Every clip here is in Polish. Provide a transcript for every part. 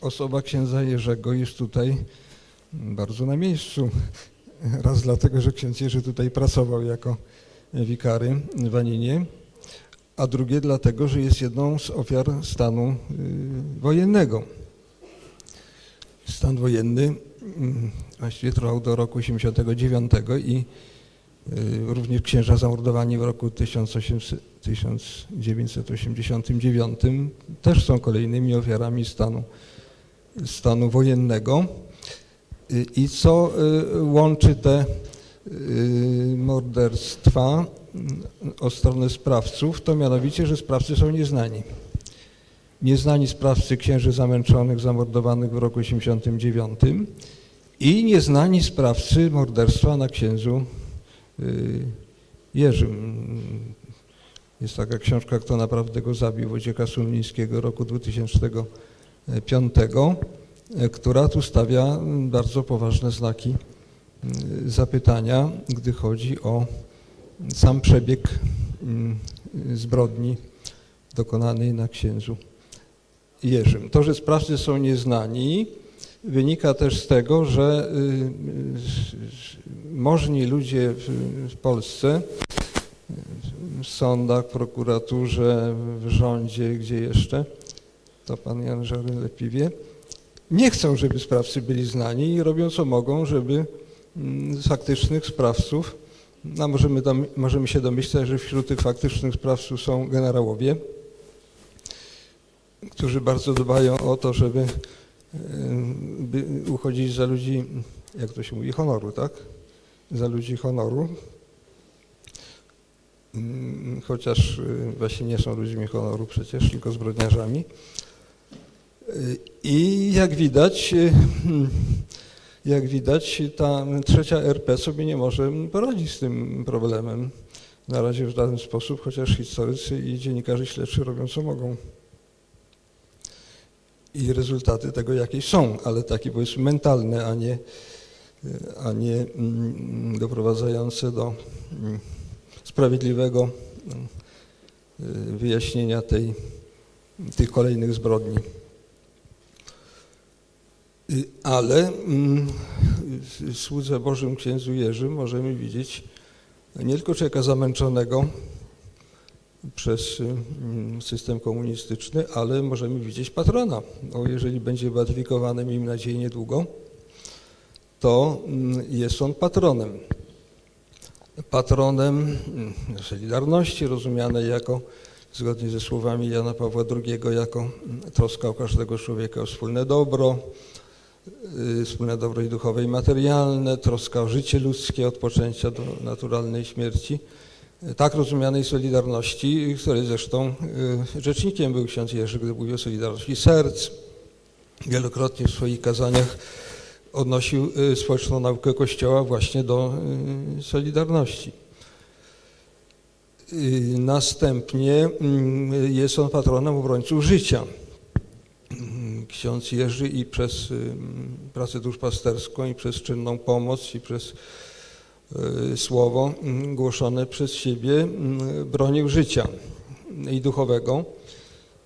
osoba księdza Jerzego jest tutaj bardzo na miejscu. Raz dlatego, że ksiądz Jerzy tutaj pracował jako wikary w Aninie, a drugie dlatego, że jest jedną z ofiar stanu y, wojennego. Stan wojenny mm, właściwie trwał do roku 89 i y, również księża zamordowani w roku 1800, 1989 też są kolejnymi ofiarami stanu, stanu wojennego. Y, I co łączy te morderstwa o stronę sprawców, to mianowicie, że sprawcy są nieznani. Nieznani sprawcy księży zamęczonych, zamordowanych w roku 89 i nieznani sprawcy morderstwa na księdzu Jerzym. Jest taka książka, kto naprawdę go zabił, Wojciecha Sulnińskiego roku 2005, która tu stawia bardzo poważne znaki zapytania, gdy chodzi o sam przebieg zbrodni dokonanej na księdzu Jerzym. To, że sprawcy są nieznani, wynika też z tego, że możni ludzie w Polsce, w sądach, prokuraturze, w rządzie, gdzie jeszcze, to pan Jan Żary lepiej wie, nie chcą, żeby sprawcy byli znani i robią co mogą, żeby z faktycznych sprawców, no możemy, dom, możemy się domyślać, że wśród tych faktycznych sprawców są generałowie, którzy bardzo dbają o to, żeby uchodzić za ludzi, jak to się mówi, honoru, tak? Za ludzi honoru. Mm, chociaż y, właśnie nie są ludźmi honoru przecież, tylko zbrodniarzami. I jak widać, y, jak widać, ta trzecia RP sobie nie może poradzić z tym problemem na razie w żaden sposób, chociaż historycy i dziennikarze śledczy robią co mogą. I rezultaty tego jakieś są, ale takie powiedzmy mentalne, a nie, a nie mm, doprowadzające do mm, sprawiedliwego wyjaśnienia tej, tych kolejnych zbrodni. Ale mm, w słudze Bożym księdzu Jerzym możemy widzieć nie tylko człowieka zamęczonego przez mm, system komunistyczny, ale możemy widzieć patrona. Jeżeli będzie beatyfikowany, miejmy nadzieję, niedługo, to mm, jest on patronem. Patronem Solidarności, rozumianej jako, zgodnie ze słowami Jana Pawła II, jako troska o każdego człowieka o wspólne dobro, wspólne dobro duchowe i materialne, troska o życie ludzkie od poczęcia do naturalnej śmierci. Y, tak rozumianej Solidarności, której zresztą y, rzecznikiem był ksiądz Jerzy, gdy mówił o Solidarności Serc. Wielokrotnie w swoich kazaniach odnosił społeczną naukę Kościoła właśnie do Solidarności. Następnie mm, jest on patronem obrońców życia ksiądz Jerzy i przez pracę duszpasterską, i przez czynną pomoc, i przez y, słowo głoszone przez siebie bronił życia i duchowego,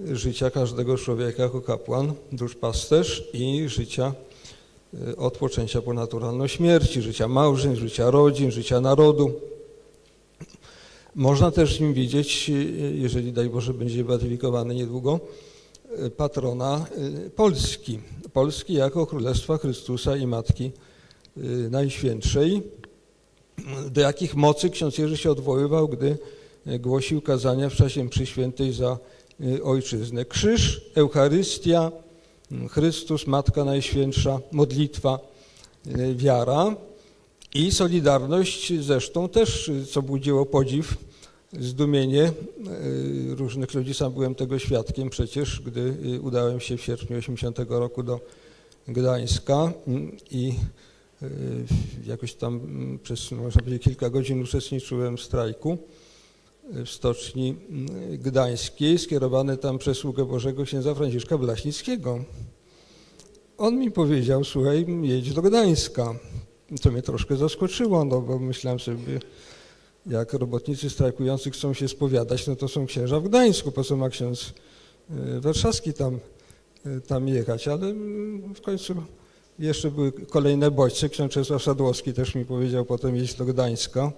życia każdego człowieka jako kapłan, duszpasterz i życia y, od poczęcia po naturalną śmierci, życia małżeństw, życia rodzin, życia narodu. Można też w nim widzieć, y, jeżeli daj Boże będzie beatyfikowany niedługo, patrona y, Polski. Polski jako Królestwa Chrystusa i Matki y, Najświętszej, do jakich mocy ksiądz Jerzy się odwoływał, gdy głosił kazania w czasie mszy świętej za y, ojczyznę. Krzyż, Eucharystia, Chrystus, Matka Najświętsza, modlitwa, wiara i solidarność zresztą też, co budziło podziw, zdumienie e, różnych ludzi. Sam byłem tego świadkiem przecież, gdy e, udałem się w sierpniu 80 roku do Gdańska mm, i e, jakoś tam mm, przez, można powiedzieć, kilka godzin uczestniczyłem w strajku w stoczni gdańskiej, skierowany tam przez sługę Bożego księdza Franciszka Blaśnickiego. On mi powiedział, słuchaj, jedź do Gdańska. Co mnie troszkę zaskoczyło, no bo myślałem sobie, jak robotnicy strajkujący chcą się spowiadać, no to są księża w Gdańsku, po co ma ksiądz e, warszawski tam y, tam jechać, ale mm, w końcu jeszcze były kolejne bodźce. Ksiądz Czesław Sadłowski też mi powiedział potem jeść do Gdańska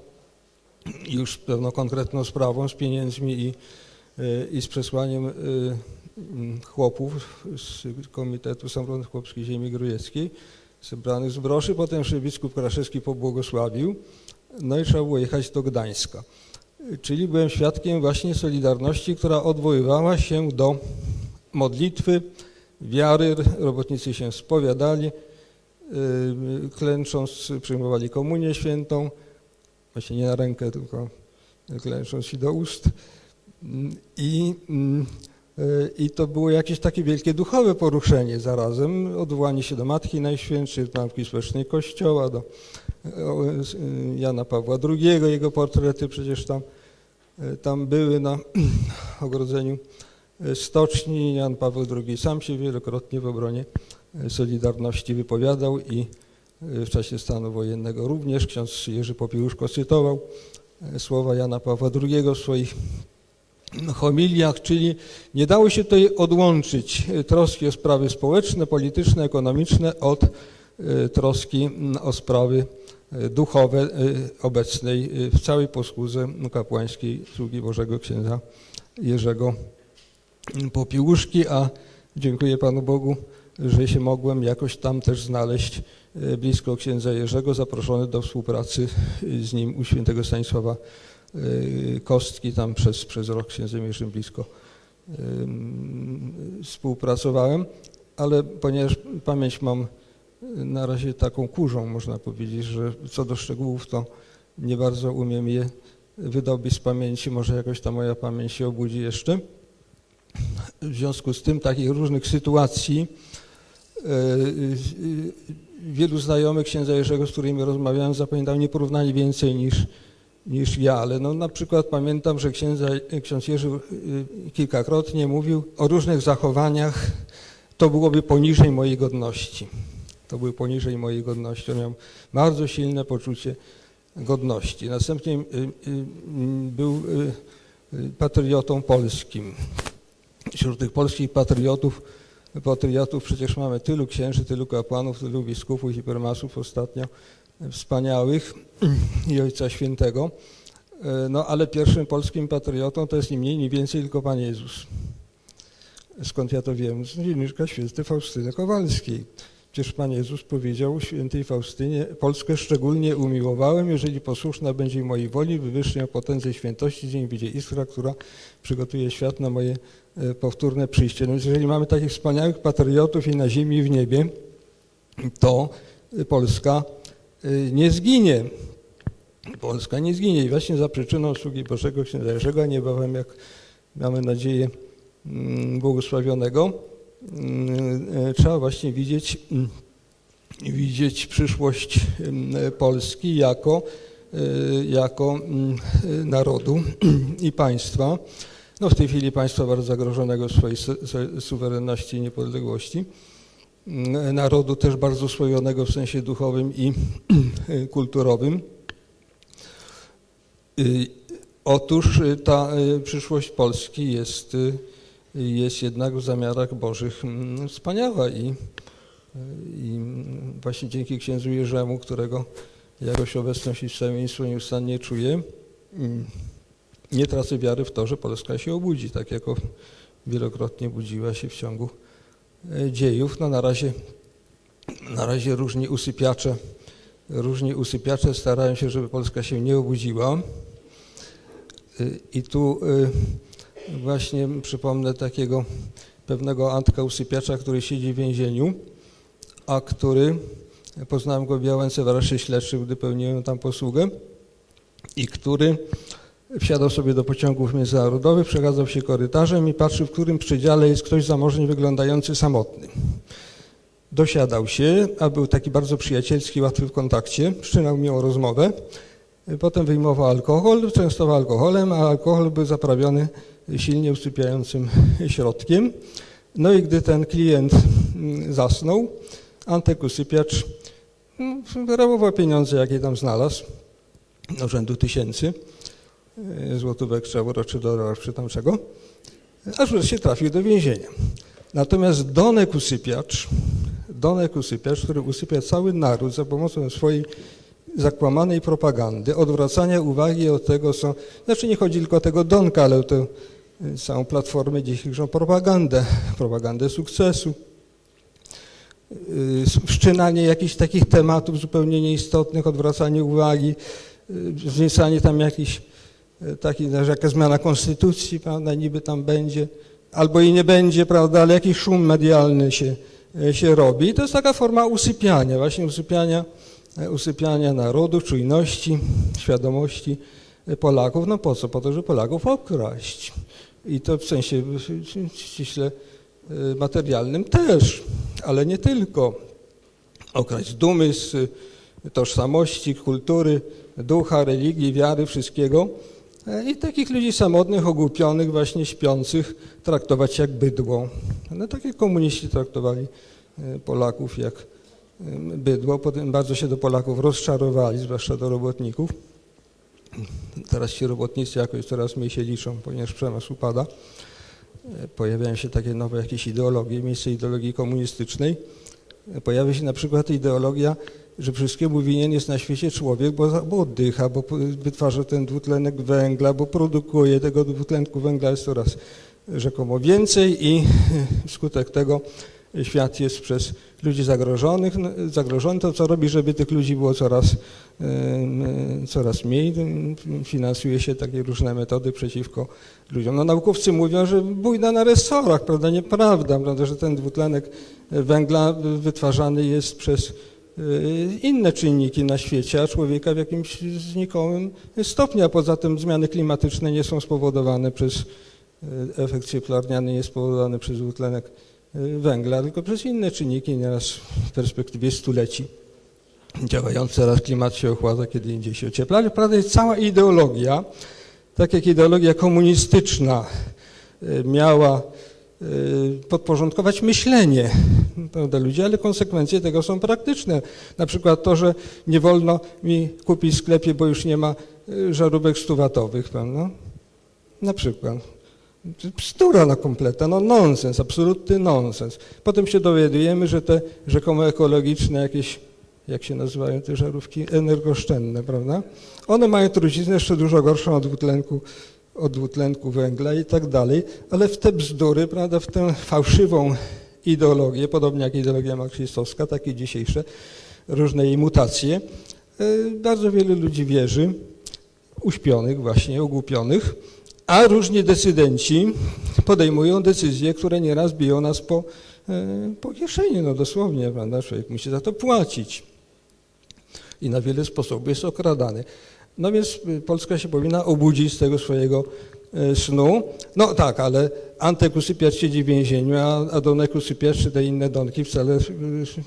już pewną konkretną sprawą, z pieniędzmi i, y, i z przesłaniem y, mm, chłopów z Komitetu Samorządu Chłopskiej Ziemi Grujeckiej, zebranych z broszy. Potem biskup Kraszewski pobłogosławił, no i trzeba było jechać do Gdańska. Czyli byłem świadkiem właśnie Solidarności, która odwoływała się do modlitwy, wiary. Robotnicy się spowiadali, yy, klęcząc przyjmowali komunię świętą, właśnie nie na rękę, tylko klęcząc się do ust. I, yy, I to było jakieś takie wielkie duchowe poruszenie zarazem, odwołanie się do Matki Najświętszej, do Matki Społecznej Kościoła, do Jana Pawła II, jego portrety przecież tam, tam były na ogrodzeniu stoczni. Jan Paweł II sam się wielokrotnie w obronie Solidarności wypowiadał i w czasie stanu wojennego również. Ksiądz Jerzy Popiełuszko cytował słowa Jana Pawła II w swoich homiliach, czyli nie dało się tutaj odłączyć troski o sprawy społeczne, polityczne, ekonomiczne od troski o sprawy duchowe obecnej w całej posłudze kapłańskiej sługi Bożego księdza Jerzego Popiełuszki, a dziękuję Panu Bogu, że się mogłem jakoś tam też znaleźć blisko księdza Jerzego, zaproszony do współpracy z nim u świętego Stanisława Kostki, tam przez, przez rok księdzem Jerzym blisko współpracowałem, ale ponieważ pamięć mam na razie taką kurzą, można powiedzieć, że co do szczegółów to nie bardzo umiem je wydobyć z pamięci, może jakoś ta moja pamięć się obudzi jeszcze. W związku z tym takich różnych sytuacji wielu znajomych księdza Jerzego, z którymi rozmawiałem, zapamiętał nieporównanie więcej niż, niż ja, ale no, na przykład pamiętam, że księdza, ksiądz Jerzy kilkakrotnie mówił o różnych zachowaniach, to byłoby poniżej mojej godności. To były poniżej mojej godności. On miał bardzo silne poczucie godności. Następnie był patriotą polskim. Wśród tych polskich patriotów, patriotów przecież mamy tylu księży, tylu kapłanów, tylu biskupów i prymasów ostatnio wspaniałych i Ojca Świętego. No ale pierwszym polskim patriotą to jest nie mniej, nie więcej, tylko Pan Jezus. Skąd ja to wiem? Z dzienniczka święty Faustyny Kowalskiej. Przecież Pan Jezus powiedział świętej Faustynie, Polskę szczególnie umiłowałem, jeżeli posłuszna będzie mojej woli, wywyższę ją potędze świętości, dzień będzie iskra, która przygotuje świat na moje powtórne przyjście. No więc jeżeli mamy takich wspaniałych patriotów i na ziemi, i w niebie, to Polska nie zginie. Polska nie zginie i właśnie za przyczyną sługi Bożego Księdza Jerzego, a niebawem, jak mamy nadzieję, błogosławionego, trzeba właśnie widzieć, widzieć przyszłość Polski jako, jako narodu i państwa. No w tej chwili państwa bardzo zagrożonego swojej suwerenności i niepodległości. Narodu też bardzo oswojonego w sensie duchowym i kulturowym. Otóż ta przyszłość Polski jest jest jednak w zamiarach Bożych mm, wspaniała i, i właśnie dzięki księdzu Jerzemu, którego jakoś obecność i wstawiennictwo nieustannie czuję, mm, nie tracę wiary w to, że Polska się obudzi, tak jako wielokrotnie budziła się w ciągu dziejów. No na razie, na razie różni usypiacze, różni usypiacze starają się, żeby Polska się nie obudziła. E, I tu e, właśnie przypomnę takiego pewnego Antka Usypiacza, który siedzi w więzieniu, a który, poznałem go w Białęce w areszcie śledczym, gdy pełniłem tam posługę i który wsiadał sobie do pociągów międzynarodowych, przechadzał się korytarzem i patrzył, w którym przedziale jest ktoś zamożnie wyglądający samotny. Dosiadał się, a był taki bardzo przyjacielski, łatwy w kontakcie, wszczynał miłą rozmowę, potem wyjmował alkohol, częstował alkoholem, a alkohol był zaprawiony silnie usypiającym środkiem. No i gdy ten klient mm, zasnął, Antek usypiacz mm, rabował pieniądze, jakie tam znalazł, rzędu tysięcy złotówek, czy euro, czy dolarów, czy tam czego, aż wreszcie trafił do więzienia. Natomiast Donek usypiacz, Donek usypiacz, który usypia cały naród za pomocą swojej zakłamanej propagandy, odwracania uwagi od tego, co, znaczy nie chodzi tylko o tego Donka, ale o tę y, całą platformę dzisiejszą propagandę, propagandę sukcesu, y, wszczynanie jakichś takich tematów zupełnie nieistotnych, odwracanie uwagi, wzniecanie tam jakichś takich, że jaka zmiana konstytucji, prawda, niby tam będzie, albo i nie będzie, prawda, ale jakiś szum medialny się, się robi. I to jest taka forma usypiania, właśnie usypiania, usypiania narodu, czujności, świadomości Polaków. No po co? Po to, żeby Polaków okraść. I to w sensie ściśle materialnym też, ale nie tylko. Okraść dumy, z tożsamości, kultury, ducha, religii, wiary, wszystkiego. I takich ludzi samotnych, ogłupionych, właśnie śpiących traktować jak bydło. No tak jak komuniści traktowali Polaków jak bydło. Potem bardzo się do Polaków rozczarowali, zwłaszcza do robotników. Teraz ci robotnicy jakoś coraz mniej się liczą, ponieważ przemysł upada. Pojawiają się takie nowe jakieś ideologie, miejsce ideologii komunistycznej. Pojawia się na przykład ideologia że wszystkiemu winien jest na świecie człowiek, bo, bo oddycha, bo wytwarza ten dwutlenek węgla, bo produkuje tego dwutlenku węgla jest coraz rzekomo więcej i wskutek tego świat jest przez ludzi zagrożonych, zagrożony. To co robi, żeby tych ludzi było coraz, coraz mniej? Finansuje się takie różne metody przeciwko ludziom. No, naukowcy mówią, że bójda na resorach, prawda? Nieprawda, prawda, że ten dwutlenek węgla wytwarzany jest przez Y, inne czynniki na świecie, a człowieka w jakimś znikomym stopniu. A poza tym zmiany klimatyczne nie są spowodowane przez y, efekt cieplarniany, nie jest spowodowany przez dwutlenek y, węgla, tylko przez inne czynniki, nieraz w perspektywie stuleci działające, raz klimat się ochładza, kiedy indziej się ociepla. Ale prawda jest cała ideologia, tak jak ideologia komunistyczna miała Y, podporządkować myślenie prawda, ludzi, ale konsekwencje tego są praktyczne. Na przykład to, że nie wolno mi kupić w sklepie, bo już nie ma y, żarówek stuwatowych, prawda? Na przykład. Pstura na kompletna, no nonsens, absolutny nonsens. Potem się dowiadujemy, że te rzekomo ekologiczne jakieś, jak się nazywają te żarówki, energooszczędne, prawda? One mają truciznę jeszcze dużo gorszą od dwutlenku od dwutlenku węgla i tak dalej, ale w te bzdury, prawda, w tę fałszywą ideologię, podobnie jak ideologia marksistowska, tak i dzisiejsze różne jej mutacje, e, bardzo wiele ludzi wierzy, uśpionych właśnie, ogłupionych, a różni decydenci podejmują decyzje, które nieraz biją nas po, e, po kieszeni, no dosłownie, prawda, człowiek musi za to płacić i na wiele sposobów jest okradany. No więc y, Polska się powinna obudzić z tego swojego y, snu. No tak, ale Antek usypiacz siedzi w więzieniu, a, a Donek usypiacz czy te inne Donki wcale y,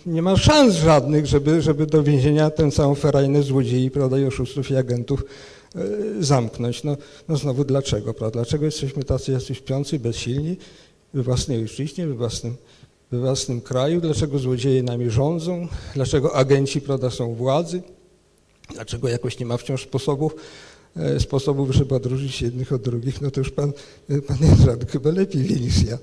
nie ma szans żadnych, żeby, żeby do więzienia tę całą ferajnę złodziei, prawda, i oszustów i agentów zamknąć. No, no znowu dlaczego, prawda? Dlaczego jesteśmy tacy jacyś śpiący, bezsilni we własnej ojczyźnie, we własnym, we własnym kraju? Dlaczego złodzieje nami rządzą? Dlaczego agenci, prawda, są władzy? Dlaczego jakoś nie ma wciąż sposobów, e, sposobów, żeby odróżnić jednych od drugich, no to już pan, pan Jędrzak chyba lepiej wie niż ja.